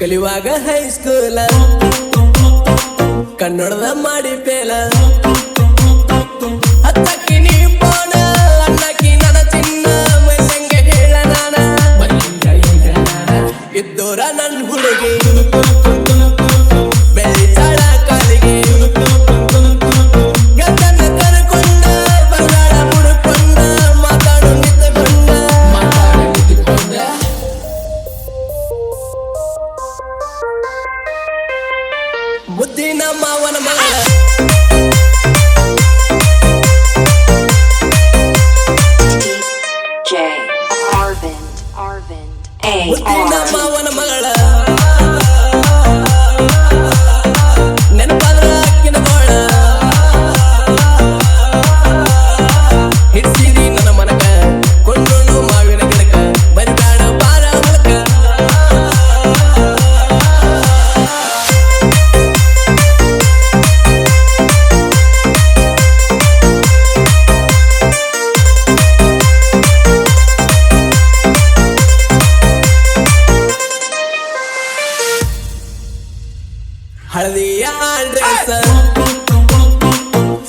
ಕಲಿವಾಗ ಹೈಸ್ಕೂಲ ಕನ್ನಡದ ಮಾಡಿ ಪೇಲ. ಹತ್ತಕ್ಕಿನಿ ಹಳದಿಯ ಡ್ರೆಸ್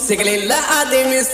ಸಿಗಲಿಲ್ಲ ಅದೇ ಮಿಸ್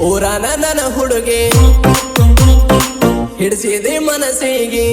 ಊರಾನ ನನ್ನ ಹುಡುಗಿ. ಹಿಡಿಸಿದೆ ಮನಸ್ಸಿಗೆ.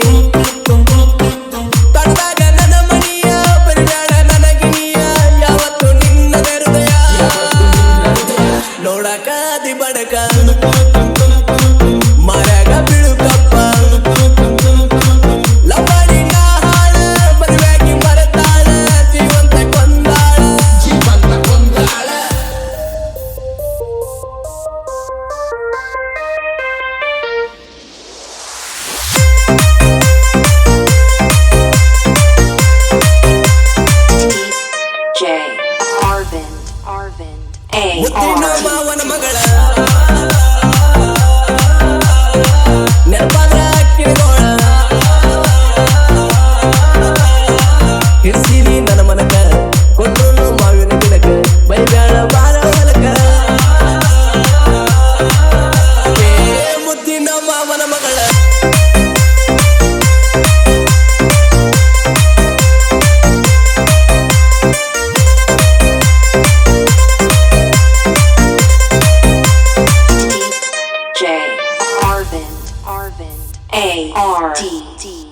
A R D D.